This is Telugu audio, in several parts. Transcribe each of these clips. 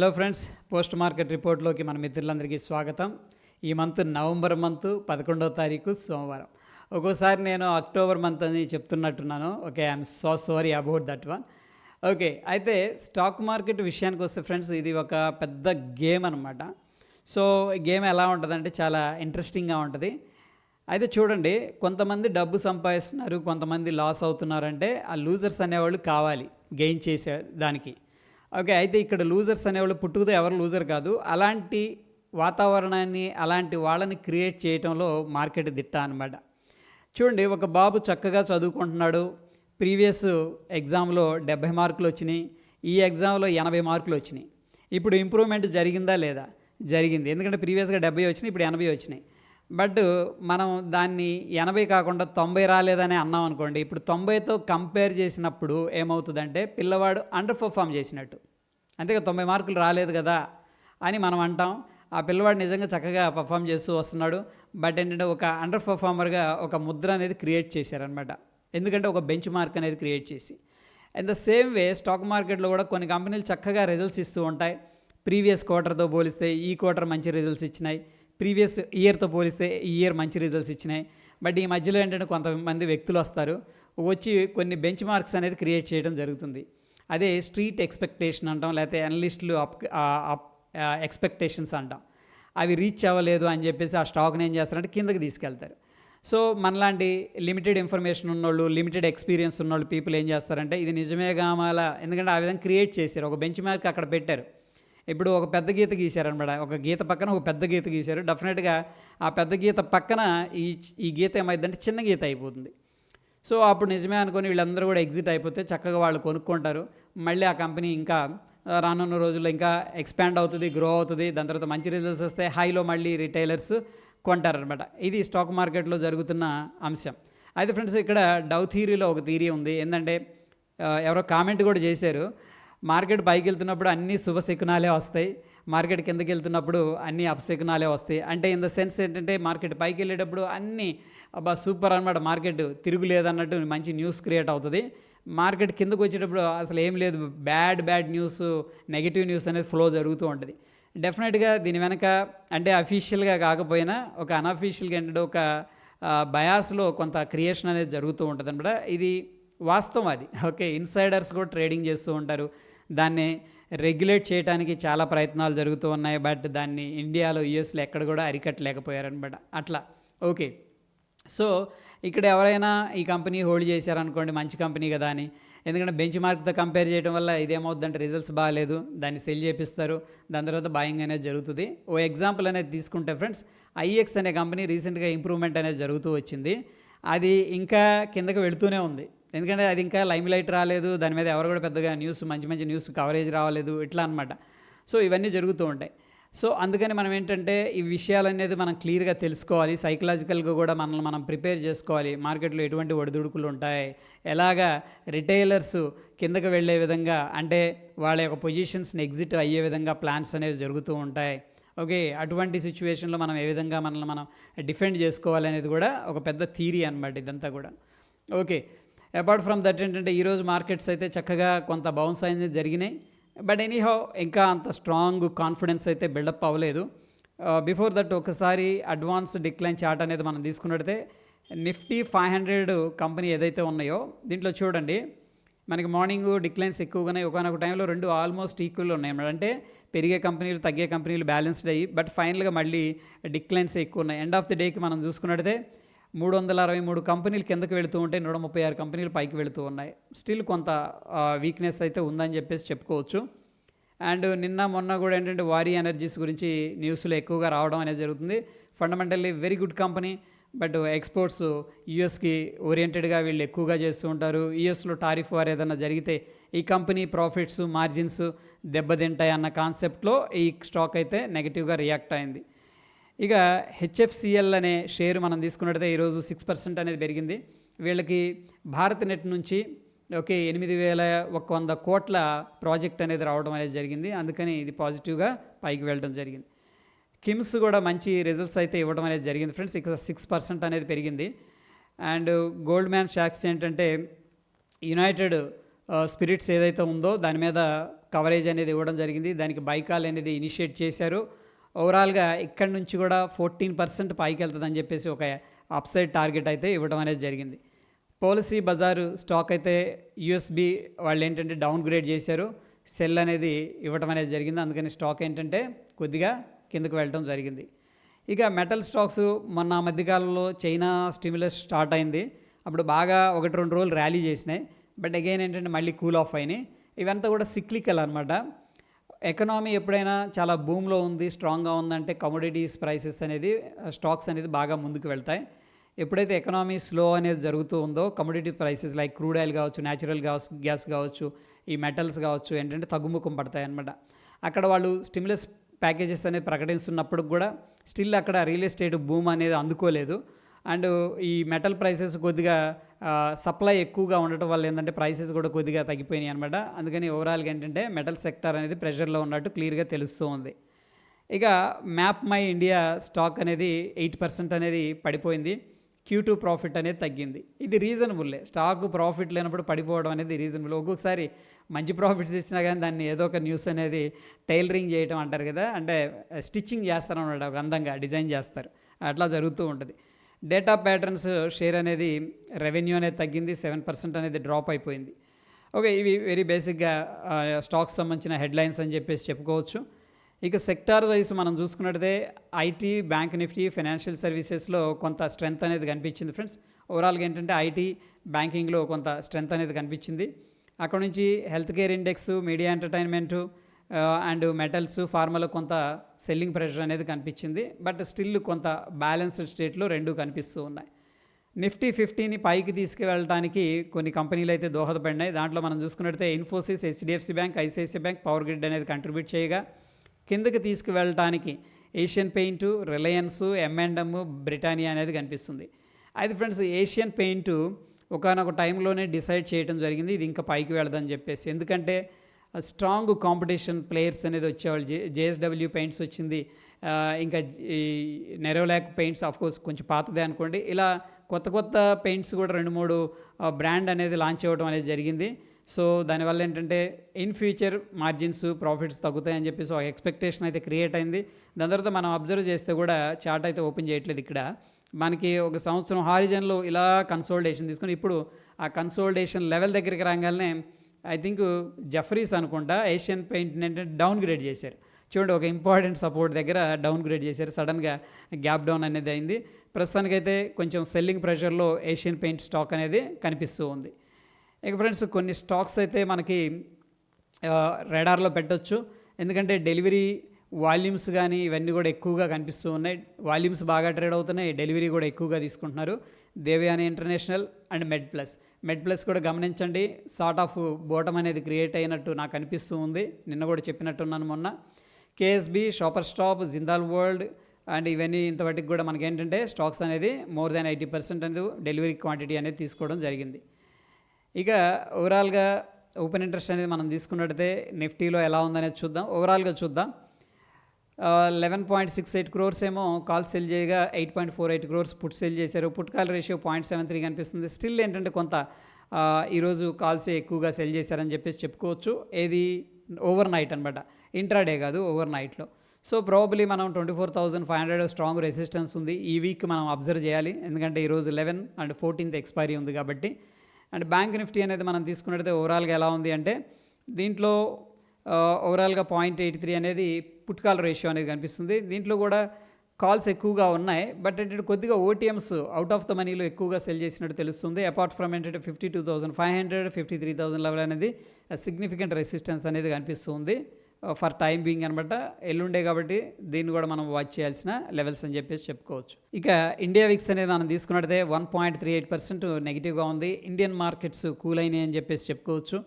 హలో ఫ్రెండ్స్ పోస్ట్ మార్కెట్ రిపోర్ట్లోకి మన మిత్రులందరికీ స్వాగతం. ఈ మంత్ నవంబర్ మంత్ పదకొండవ తారీఖు సోమవారం. ఒక్కోసారి నేను అక్టోబర్ మంత్ అని చెప్తున్నట్టున్నాను. Okay I'm so sorry about that one. Okay అయితే స్టాక్ మార్కెట్ విషయానికి వస్తే ఫ్రెండ్స్ ఇది ఒక పెద్ద గేమ్ అనమాట సో గేమ్ ఎలా ఉంటుందంటే చాలా ఇంట్రెస్టింగ్గా ఉంటుంది. అయితే చూడండి కొంతమంది డబ్బు సంపాదిస్తున్నారు కొంతమంది లాస్ అవుతున్నారంటే ఆ లూజర్స్ అనేవాళ్ళు కావాలి గెయిన్ చేసే దానికి. ఓకే అయితే ఇక్కడ లూజర్స్ అనేవాళ్ళు పుట్టుకతో ఎవరు లూజర్ కాదు. అలాంటి వాతావరణాన్ని అలాంటి వాళ్ళని క్రియేట్ చేయటంలో మార్కెట్ దిట్ట అనమాట చూడండి ఒక బాబు చక్కగా చదువుకుంటున్నాడు. ప్రీవియస్ ఎగ్జామ్లో డెబ్భై మార్కులు వచ్చినాయి. ఈ ఎగ్జామ్లో ఎనభై మార్కులు వచ్చినాయి. ఇప్పుడు ఇంప్రూవ్మెంట్ జరిగిందా లేదా? జరిగింది. ఎందుకంటే ప్రీవియస్గా డెబ్బై వచ్చినాయి ఇప్పుడు ఎనభై వచ్చినాయి. బట్ మనం దాన్ని ఎనభై కాకుండా తొంభై రాలేదని అన్నాం అనుకోండి ఇప్పుడు తొంభైతో కంపేర్ చేసినప్పుడు ఏమవుతుందంటే పిల్లవాడు అండర్ పర్ఫామ్ చేసినట్టు అంతేగా తొంభై మార్కులు రాలేదు కదా అని మనం అంటాం. ఆ పిల్లవాడు నిజంగా చక్కగా పర్ఫామ్ చేస్తూ వస్తున్నాడు బట్ ఏంటంటే ఒక అండర్ పర్ఫార్మర్గా ఒక ముద్ర అనేది క్రియేట్ చేశారనమాట ఎందుకంటే ఒక బెంచ్ మార్క్ అనేది క్రియేట్ చేసి. In the same way stock మార్కెట్లో కూడా కొన్ని కంపెనీలు చక్కగా రిజల్ట్స్ ఇస్తూ ఉంటాయి. ప్రీవియస్ క్వార్టర్తో పోలిస్తే ఈ క్వార్టర్ మంచి రిజల్ట్స్ ఇచ్చినాయి. ప్రీవియస్ ఇయర్తో పోలిస్తే ఈ ఇయర్ మంచి రిజల్ట్స్ ఇచ్చినాయి. బట్ ఈ మధ్యలో ఏంటంటే కొంతమంది వ్యక్తులు వస్తారు. వచ్చి కొన్ని బెంచ్ మార్క్స్ అనేది క్రియేట్ చేయడం జరుగుతుంది. అదే స్ట్రీట్ ఎక్స్పెక్టేషన్ అంటాం లేకపోతే అనలిస్టులు అప్ అప్ ఎక్స్పెక్టేషన్స్ అంటాం. అవి రీచ్ అవ్వలేదు అని చెప్పేసి ఆ స్టాక్ని ఏం చేస్తారంటే కిందకి తీసుకెళ్తారు. సో మనలాంటి లిమిటెడ్ ఇన్ఫర్మేషన్ ఉన్నోళ్ళు లిమిటెడ్ ఎక్స్పీరియన్స్ ఉన్నోళ్ళు పీపుల్ ఏం చేస్తారంటే ఇది నిజమే కామాల ఎందుకంటే ఆ విధంగా క్రియేట్ చేశారు. ఒక బెంచ్ మార్క్ అక్కడ పెట్టారు. ఇప్పుడు ఒక పెద్ద గీత గీశారనమాట. ఒక గీత పక్కన ఒక పెద్ద గీత గీశారు. డెఫినెట్గా ఆ పెద్ద గీత పక్కన ఈ ఈ గీత ఏమైందంటే చిన్న గీత అయిపోతుంది. సో అప్పుడు నిజమే అనుకొని వీళ్ళందరూ కూడా ఎగ్జిట్ అయిపోతే చక్కగా వాళ్ళు కొనుక్కుంటారు. మళ్ళీ ఆ కంపెనీ ఇంకా రానున్న రోజుల్లో ఇంకా ఎక్స్పాండ్ అవుతుంది గ్రో అవుతుంది. దాని తర్వాత మంచి రిజల్ట్స్ వస్తే హైలో మళ్ళీ రిటైలర్స్ కొంటారనమాట. ఇది స్టాక్ మార్కెట్లో జరుగుతున్న అంశం. అయితే ఫ్రెండ్స్ ఇక్కడ డౌ థీరీలో ఒక థీరీ ఉంది. ఏంటంటే ఎవరో కామెంట్ కూడా చేశారు. మార్కెట్ పైకి వెళ్తున్నప్పుడు అన్ని శుభశకునాలే వస్తాయి. మార్కెట్ కిందకి వెళ్తున్నప్పుడు అన్ని అపశకునాలే వస్తాయి. అంటే ఇన్ ద సెన్స్ ఏంటంటే మార్కెట్ పైకి వెళ్ళేటప్పుడు అన్ని అబ్బా సూపర్ అనమాట మార్కెట్ తిరుగులేదన్నట్టు మంచి న్యూస్ క్రియేట్ అవుతుంది. మార్కెట్ కిందకు వచ్చేటప్పుడు అసలు ఏం లేదు. Bad bad news negative news అనేది ఫ్లో జరుగుతూ ఉంటుంది. డెఫినెట్గా దీని వెనక అంటే అఫీషియల్గా కాకపోయినా ఒక అన్అఫీషియల్గా ఏంటంటే ఒక బయాస్లో కొంత క్రియేషన్ అనేది జరుగుతూ ఉంటుంది అనమాట ఇది వాస్తవం అది. ఓకే ఇన్సైడర్స్ కూడా ట్రేడింగ్ చేస్తూ ఉంటారు. దాన్ని రెగ్యులేట్ చేయడానికి చాలా ప్రయత్నాలు జరుగుతూ ఉన్నాయి. బట్ దాన్ని ఇండియాలో యూఎస్లో ఎక్కడ కూడా అరికట్టలేకపోయారనమాట అట్లా. ఓకే. సో ఇక్కడ ఎవరైనా ఈ కంపెనీ హోల్డ్ చేశారనుకోండి మంచి కంపెనీ కదా అని. ఎందుకంటే బెంచ్ మార్క్తో కంపేర్ చేయడం వల్ల ఇదేమవుతుందంటే రిజల్ట్స్ బాగాలేదు. దాన్ని సెల్ చేపిస్తారు. దాని తర్వాత బాయింగ్ అనేది జరుగుతుంది. ఓ ఎగ్జాంపుల్ అనేది తీసుకుంటే ఫ్రెండ్స్ ఐఎక్స్ అనే కంపెనీ రీసెంట్గా ఇంప్రూవ్మెంట్ అనేది జరుగుతూ వచ్చింది. అది ఇంకా కిందకి వెళుతూనే ఉంది. ఎందుకంటే అది ఇంకా లైమ్ లైట్ రాలేదు దాని మీద ఎవరు కూడా పెద్దగా న్యూస్ మంచి మంచి న్యూస్ కవరేజ్ రావలేదు ఇట్లా అనమాట సో ఇవన్నీ జరుగుతూ ఉంటాయి. సో అందుకని మనం ఏంటంటే ఈ విషయాలనేది మనం క్లియర్గా తెలుసుకోవాలి. సైకలాజికల్గా కూడా మనల్ని మనం ప్రిపేర్ చేసుకోవాలి. మార్కెట్లో ఎటువంటి ఒడిదుడుకులు ఉంటాయి? ఎలాగా రిటైలర్స్ కిందకు వెళ్ళే విధంగా అంటే వాళ్ళ యొక్క పొజిషన్స్ని ఎగ్జిట్ అయ్యే విధంగా ప్లాన్స్ అనేవి జరుగుతూ ఉంటాయి. ఓకే అటువంటి సిచ్యువేషన్లో మనం ఏ విధంగా మనల్ని మనం డిఫెండ్ చేసుకోవాలి అనేది కూడా ఒక పెద్ద థీరీ అనమాట ఇదంతా కూడా. ఓకే అపార్ట్ ఫ్రమ్ దట్ ఏంటంటే ఈరోజు మార్కెట్స్ అయితే చక్కగా కొంత బౌన్స్ అయింది జరిగినాయి. బట్ ఎనీహౌ ఇంకా అంత స్ట్రాంగ్ కాన్ఫిడెన్స్ అయితే బిల్డప్ అవ్వలేదు. Uh, బిఫోర్ దట్ ఒకసారి అడ్వాన్స్ డిక్లైన్ చార్ట్ అనేది మనం తీసుకున్నట్టయితే నిఫ్టీ ఫైవ్ హండ్రెడ్ కంపెనీ ఏదైతే ఉన్నాయో దీంట్లో చూడండి. మనకి మార్నింగ్ డిక్లైన్స్ ఎక్కువగానే ఒకనొక టైంలో రెండు ఆల్మోస్ట్ ఈక్వల్ ఉన్నాయి. అంటే పెరిగే కంపెనీలు తగ్గే కంపెనీలు బ్యాలెన్స్డ్ అయ్యి బట్ ఫైనల్గా మళ్ళీ డిక్లైన్స్ ఎక్కువ ఉన్నాయి. ఎండ్ ఆఫ్ ది డేకి మనం చూసుకున్నట్టయితే మూడు వందల అరవై మూడు కంపెనీలు కిందకి వెళుతూ ఉంటే నూట ముప్పై ఆరు కంపెనీలు పైకి వెళుతూ ఉన్నాయి. స్టిల్ కొంత వీక్నెస్ అయితే ఉందని చెప్పేసి చెప్పుకోవచ్చు. అండ్ నిన్న మొన్న కూడా ఏంటంటే వారీ ఎనర్జీస్ గురించి న్యూస్లో ఎక్కువగా రావడం అనేది జరుగుతుంది. Fundamentally very good company but exports యూఎస్కి ఓరియంటెడ్గా వీళ్ళు ఎక్కువగా చేస్తూ ఉంటారు. యూఎస్లో టారిఫ్ వారు ఏదైనా జరిగితే ఈ కంపెనీ ప్రాఫిట్స్ మార్జిన్స్ దెబ్బతింటాయి అన్న కాన్సెప్ట్లో ఈ స్టాక్ అయితే నెగిటివ్గా రియాక్ట్ అయింది. ఇక హెచ్ఎఫ్సిఎల్ అనే షేర్ మనం తీసుకున్నట్టయితే ఈరోజు సిక్స్ పర్సెంట్ అనేది పెరిగింది. వీళ్ళకి భారత్ నెట్ నుంచి ఓకే ఎనిమిది వేల ఒక వంద కోట్ల ప్రాజెక్ట్ అనేది రావడం అనేది జరిగింది. అందుకని ఇది పాజిటివ్గా పైకి వెళ్ళడం జరిగింది. కిమ్స్ కూడా మంచి రిజల్ట్స్ అయితే ఇవ్వడం అనేది జరిగింది ఫ్రెండ్స్. ఇక సిక్స్ పర్సెంట్ అనేది పెరిగింది. అండ్ గోల్డ్ మ్యాన్ షాక్స్ ఏంటంటే యునైటెడ్ స్పిరిట్స్ ఏదైతే ఉందో దాని మీద కవరేజ్ అనేది ఇవ్వడం జరిగింది. దానికి బైకాల్ అనేది ఇనిషియేట్ చేశారు. ఓవరాల్గా ఇక్కడి నుంచి కూడా ఫోర్టీన్ పర్సెంట్ పైకి వెళ్తుందని చెప్పేసి ఒక అప్సైడ్ టార్గెట్ అయితే ఇవ్వడం అనేది జరిగింది. పాలసీ బజారు స్టాక్ అయితే యూఎస్బి వాళ్ళు ఏంటంటే డౌన్ గ్రేడ్ చేశారు. సెల్ అనేది ఇవ్వడం అనేది జరిగింది. అందుకని స్టాక్ ఏంటంటే కొద్దిగా కిందకు వెళ్ళడం జరిగింది. ఇక మెటల్ స్టాక్స్ మొన్న మధ్యకాలంలో చైనా స్టిమ్యులస్ స్టార్ట్ అయింది. అప్పుడు బాగా ఒకటి రెండు రోజులు ర్యాలీ చేసినాయి. బట్ అగైన్ ఏంటంటే మళ్ళీ కూల్ ఆఫ్ అయినాయి. ఇవంతా కూడా సిక్లికల్ అనమాట ఎకనామీ ఎప్పుడైనా చాలా భూమిలో ఉంది స్ట్రాంగ్గా ఉందంటే కమోడిటీస్ ప్రైసెస్ అనేది స్టాక్స్ అనేది బాగా ముందుకు వెళ్తాయి. ఎప్పుడైతే ఎకనామీ స్లో అనేది జరుగుతూ ఉందో commodity prices like crude oil కావచ్చు న్యాచురల్ గ్యాస్ గ్యాస్ కావచ్చు ఈ మెటల్స్ కావచ్చు ఏంటంటే తగ్గుముఖం పడతాయి అనమాట అక్కడ వాళ్ళు స్టిమ్యులస్ ప్యాకేజెస్ అనేది ప్రకటిస్తున్నప్పుడు కూడా స్టిల్ అక్కడ రియల్ ఎస్టేట్ భూమ్ అనేది అందుకోలేదు. అండ్ ఈ మెటల్ ప్రైసెస్ కొద్దిగా సప్లై ఎక్కువగా ఉండటం వల్ల ఏంటంటే ప్రైసెస్ కూడా కొద్దిగా తగ్గిపోయినాయి అనమాట అందుకని ఓవరాల్గా ఏంటంటే మెటల్ సెక్టర్ అనేది ప్రెషర్లో ఉన్నట్టు క్లియర్గా తెలుస్తూ ఉంది. ఇక మ్యాప్ మై ఇండియా స్టాక్ అనేది ఎయిట్ పర్సెంట్ అనేది పడిపోయింది. క్యూ టూ ప్రాఫిట్ అనేది తగ్గింది. ఇది రీజనబుల్లే స్టాక్ ప్రాఫిట్ లేనప్పుడు పడిపోవడం అనేది రీజనబుల్ ఒక్కొక్కసారి మంచి ప్రాఫిట్స్ ఇచ్చినా కానీ దాన్ని ఏదో ఒక న్యూస్ అనేది టైలరింగ్ చేయటం అంటారు కదా. అంటే స్టిచ్చింగ్ చేస్తారు అన్నమాట ఒక అందంగా డిజైన్ చేస్తారు. అట్లా జరుగుతూ ఉంటుంది. డేటా ప్యాటర్న్స్ షేర్ అనేది రెవెన్యూ అనేది తగ్గింది సెవెన్ పర్సెంట్ అనేది డ్రాప్ అయిపోయింది. ఓకే ఇవి వెరీ బేసిక్గా స్టాక్స్ సంబంధించిన హెడ్లైన్స్ అని చెప్పేసి చెప్పుకోవచ్చు. ఇక సెక్టార్ వైజ్ మనం చూసుకున్నట్టే ఐటీ బ్యాంక్ నిఫ్టీ ఫైనాన్షియల్ సర్వీసెస్లో కొంత స్ట్రెంత్ అనేది కనిపించింది ఫ్రెండ్స్. ఓవరాల్గా ఏంటంటే ఐటీ బ్యాంకింగ్లో కొంత స్ట్రెంత్ అనేది కనిపించింది. అక్కడ నుంచి health care index media entertainment and metals ఫార్మాలో కొంత సెల్లింగ్ ప్రెషర్ అనేది కనిపించింది. బట్ స్టిల్ కొంత బ్యాలెన్స్డ్ స్టేట్లో రెండు కనిపిస్తూ ఉన్నాయి. నిఫ్టీ ఫిఫ్టీని పైకి తీసుకువెళ్ళడానికి కొన్ని కంపెనీలు అయితే దోహదపడినాయి. దాంట్లో మనం చూసుకున్నట్టయితే Infosys HDFC bank ICICI bank power grid అనేది కంట్రిబ్యూట్ చేయగా కిందకి తీసుకువెళ్ళటానికి ఏషియన్ పెయింట్ రిలయన్స్ ఎంఎండమ్ బ్రిటానియా అనేది కనిపిస్తుంది. అయితే ఫ్రెండ్స్ ఏషియన్ పెయింట్ ఒకనొక టైంలోనే డిసైడ్ చేయడం జరిగింది. ఇది ఇంకా పైకి వెళదని చెప్పేసి. ఎందుకంటే స్ట్రాంగ్ కాంపిటీషన్ ప్లేయర్స్ అనేది వచ్చేవాళ్ళు. జే జేఎస్డబ్ల్యూ పెయింట్స్ వచ్చింది. ఇంకా ఈ నెరోలాక్ పెయింట్స్ ఆఫ్ కోర్స్ కొంచెం పాతదే అనుకోండి. ఇలా కొత్త కొత్త పెయింట్స్ కూడా రెండు మూడు బ్రాండ్ అనేది లాంచ్ అవ్వడం అనేది జరిగింది. సో దానివల్ల ఏంటంటే ఇన్ ఫ్యూచర్ మార్జిన్స్ ప్రాఫిట్స్ తగ్గుతాయని చెప్పేసి ఒక ఎక్స్పెక్టేషన్ అయితే క్రియేట్ అయింది. దాని తర్వాత మనం అబ్జర్వ్ చేస్తే కూడా చార్ట్ అయితే ఓపెన్ చేయట్లేదు ఇక్కడ. మనకి ఒక సంవత్సరం హారిజన్లో ఇలా కన్సోల్డేషన్ తీసుకుని ఇప్పుడు ఆ కన్సోల్డేషన్ లెవెల్ దగ్గరికి రాగానే ఐ థింక్ జఫరీస్ అనుకుంటా ఏషియన్ పెయింట్ ఏంటంటే డౌన్ గ్రేడ్ చేశారు. చూడండి ఒక ఇంపార్టెంట్ సపోర్ట్ దగ్గర డౌన్ గ్రేడ్ చేశారు సడన్గా గ్యాప్ డౌన్ అనేది అయింది. ప్రస్తుతానికైతే కొంచెం సెల్లింగ్ ప్రెషర్లో ఏషియన్ పెయింట్ స్టాక్ అనేది కనిపిస్తూ ఉంది. ఇక ఫ్రెండ్స్ కొన్ని స్టాక్స్ అయితే మనకి రెడార్లో పెట్టొచ్చు. ఎందుకంటే డెలివరీ వాల్యూమ్స్ కానీ ఇవన్నీ కూడా ఎక్కువగా కనిపిస్తూ ఉన్నాయి. వాల్యూమ్స్ బాగా ట్రేడ్ అవుతున్నాయి. డెలివరీ కూడా ఎక్కువగా తీసుకుంటున్నారు. Devyani International and Med Plus Med Plus కూడా గమనించండి. సార్ట్ ఆఫ్ బోటం అనేది క్రియేట్ అయినట్టు నాకు అనిపిస్తూ ఉంది. నిన్న కూడా చెప్పినట్టున్నాను మొన్న. KSB Shopper Stop Jindal World and ఇవన్నీ ఇంతవరకు కూడా మనకి ఏంటంటే స్టాక్స్ అనేది మోర్ దాన్ ఎయిటీ పర్సెంట్ అనేది డెలివరీ క్వాంటిటీ అనేది తీసుకోవడం జరిగింది. ఇక ఓవరాల్గా ఓపెన్ ఇంట్రెస్ట్ అనేది మనం తీసుకున్నట్టయితే నిఫ్టీలో ఎలా ఉందనేది చూద్దాం. ఓవరాల్గా చూద్దాం. Eleven point six eight crores ఏమో కాల్ సెల్ చేయగా eight point four eight crores put sell చేశారు. Put call ratio point seven three కనిపిస్తుంది. స్టిల్ ఏంటంటే కొంత ఈరోజు కాల్స్ ఎక్కువగా సెల్ చేశారని చెప్పేసి చెప్పుకోవచ్చు. ఏది ఓవర్ నైట్ అనమాట ఇంట్రాడే కాదు ఓవర్ నైట్లో సో ప్రాబబ్లీ మనం twenty four thousand five hundred strong resistance ఉంది. ఈ వీక్ మనం అబ్జర్వ్ చేయాలి. ఎందుకంటే ఈరోజు లెవెన్ అండ్ ఫోర్టీన్త్ ఎక్స్పైరీ ఉంది కాబట్టి. అండ్ బ్యాంక్ నిఫ్టీ అనేది మనం తీసుకున్నట్టయితే ఓవరాల్గా ఎలా ఉంది అంటే దీంట్లో ఓవరాల్గా పాయింట్ ఎయిట్ త్రీ అనేది పుట్కాల్ రేషియో అనేది కనిపిస్తుంది. దీంట్లో కూడా కాల్స్ ఎక్కువగా ఉన్నాయి. బట్ ఏంటంటే కొద్దిగా ఓటీఎమ్స్ అవుట్ ఆఫ్ ద మనీలో ఎక్కువగా సెల్ చేసినట్టు తెలుస్తుంది. అపార్ట్ ఫ్రమ్ ఏంటంటే fifty two thousand five hundred fifty three thousand level అనేది సిగ్నిఫికెంట్ రెసిస్టెన్స్ అనేది కనిపిస్తుంది. ఫర్ టైం బీయింగ్ అనమాట ఎల్లుండే కాబట్టి దీన్ని కూడా మనం వాచ్ చేయాల్సిన లెవెల్స్ అని చెప్పేసి చెప్పుకోవచ్చు. ఇక ఇండియా విక్స్ అనేది మనం తీసుకున్నట్టే one point three eight percent నెగిటివ్గా ఉంది. ఇండియన్ మార్కెట్స్ కూల్ అయినాయి అని చెప్పేసి చెప్పుకోవచ్చు.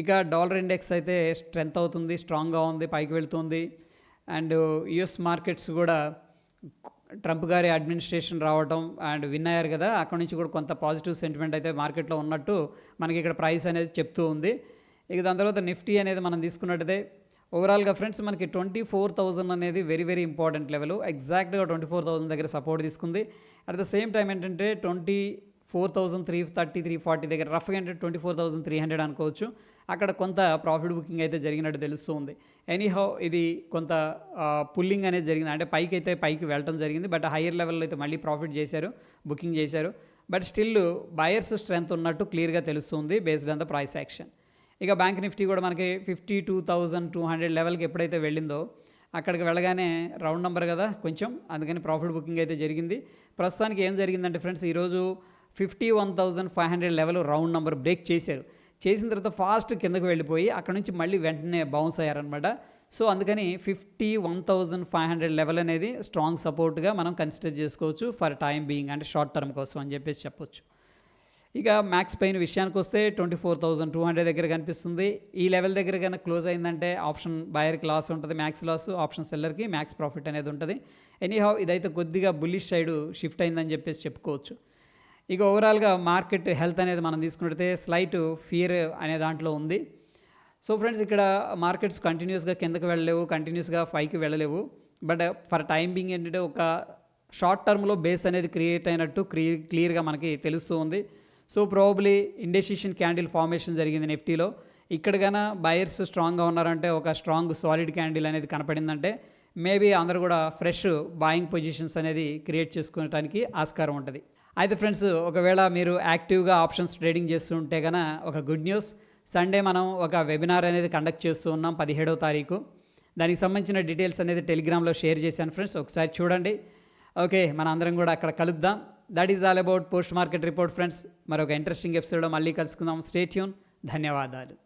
ఇక డాలర్ ఇండెక్స్ అయితే స్ట్రెంత్ అవుతుంది స్ట్రాంగ్గా ఉంది పైకి వెళ్తుంది. అండ్ యుఎస్ మార్కెట్స్ కూడా ట్రంప్ గారి అడ్మినిస్ట్రేషన్ రావడం అండ్ విన్ అయ్యారు కదా. అక్కడ నుంచి కూడా కొంత పాజిటివ్ సెంటిమెంట్ అయితే మార్కెట్లో ఉన్నట్టు మనకి ఇక్కడ ప్రైస్ అనేది చెప్తూ ఉంది. ఇక దాని తర్వాత నిఫ్టీ అనేది మనం తీసుకున్నట్టయితే ఓవరాల్గా ఫ్రెండ్స్ మనకి ట్వంటీ ఫోర్ థౌజండ్ అనేది వెరీ వెరీ ఇంపార్టెంట్ లెవెల్. ఎగ్జాక్ట్గా ట్వంటీ ఫోర్ థౌసండ్ దగ్గర సపోర్ట్ తీసుకుంది. అట్ ద సేమ్ టైం ఏంటంటే twenty four thousand three thirty three forty దగ్గర రఫ్గా అంటే twenty four thousand three hundred అనుకోవచ్చు. అక్కడ కొంత ప్రాఫిట్ బుకింగ్ అయితే జరిగినట్టు తెలుస్తుంది. ఎనీహౌ ఇది కొంత పుల్లింగ్ అనేది జరిగింది. అంటే పైకి అయితే పైకి వెళ్ళటం జరిగింది. బట్ హయ్యర్ లెవెల్లో అయితే మళ్ళీ ప్రాఫిట్ చేశారు బుకింగ్ చేశారు. బట్ స్టిల్ బయర్స్ స్ట్రెంత్ ఉన్నట్టు క్లియర్గా తెలుస్తుంది based on the price action ఇక బ్యాంక్ నిఫ్టీ కూడా మనకి fifty two thousand two hundred లెవెల్కి ఎప్పుడైతే వెళ్ళిందో అక్కడికి వెళ్ళగానే రౌండ్ నెంబర్ కదా కొంచెం అందుకని ప్రాఫిట్ బుకింగ్ అయితే జరిగింది. ప్రస్తుతానికి ఏం జరిగిందంటే ఫ్రెండ్స్ ఈరోజు fifty one thousand five hundred level round number break చేశారు. చేసిన తర్వాత ఫాస్ట్ కిందకు వెళ్ళిపోయి అక్కడ నుంచి మళ్ళీ వెంటనే బౌన్స్ అయ్యారనమాట సో అందుకని fifty one thousand five hundred level అనేది స్ట్రాంగ్ సపోర్ట్గా మనం కన్సిడర్ చేసుకోవచ్చు ఫర్ టైం బీయింగ్ అంటే షార్ట్ టర్మ్ కోసం అని చెప్పేసి చెప్పొచ్చు. ఇక మ్యాక్స్ పైన విషయానికి వస్తే twenty four thousand two hundred దగ్గర కనిపిస్తుంది. ఈ లెవెల్ దగ్గర కన్నా క్లోజ్ అయిందంటే ఆప్షన్ బయర్కి లాస్ ఉంటుంది మ్యాక్స్ లాస్ ఆప్షన్ సెల్లర్కి మ్యాక్స్ ప్రాఫిట్ అనేది ఉంటుంది. ఎనీహౌ ఇదైతే కొద్దిగా బుల్లిష్ సైడ్ షిఫ్ట్ అయిందని చెప్పేసి చెప్పుకోవచ్చు. ఇక ఓవరాల్గా మార్కెట్ హెల్త్ అనేది మనం తీసుకున్నట్టయితే స్లైట్ ఫియర్ అనే దాంట్లో ఉంది. సో ఫ్రెండ్స్ ఇక్కడ మార్కెట్స్ కంటిన్యూస్గా కిందకి వెళ్ళలేవు కంటిన్యూస్గా పైకి వెళ్ళలేవు. బట్ ఫర్ టైం బింగ్ ఏంటంటే ఒక షార్ట్ టర్మ్లో బేస్ అనేది క్రియేట్ అయినట్టు క్రీ క్లియర్గా మనకి తెలుస్తూ ఉంది. So probably indecision candle formation జరిగింది నిఫ్టీలో ఇక్కడికైనా బయర్స్ స్ట్రాంగ్గా ఉన్నారంటే ఒక స్ట్రాంగ్ సాలిడ్ క్యాండిల్ అనేది కనపడిందంటే మేబీ అందరూ కూడా ఫ్రెష్ బాయింగ్ పొజిషన్స్ అనేది క్రియేట్ చేసుకోవడానికి ఆస్కారం ఉంటుంది. అయితే ఫ్రెండ్స్ ఒకవేళ మీరు యాక్టివ్గా ఆప్షన్స్ ట్రేడింగ్ చేస్తుంటే కనుక ఒక గుడ్ న్యూస్. సండే మనం ఒక వెబినార్ అనేది కండక్ట్ చేస్తూ ఉన్నాం పదిహేడవ తారీఖు. దానికి సంబంధించిన డీటెయిల్స్ అనేది టెలిగ్రామ్లో షేర్ చేశాను ఫ్రెండ్స్ ఒకసారి చూడండి. ఓకే మన అందరం కూడా అక్కడ కలుద్దాం. That is all about post market report friends. మరొక ఇంట్రెస్టింగ్ ఎపిసోడ్లో మళ్ళీ కలుసుకుందాం. స్టేట్యూన్ ధన్యవాదాలు.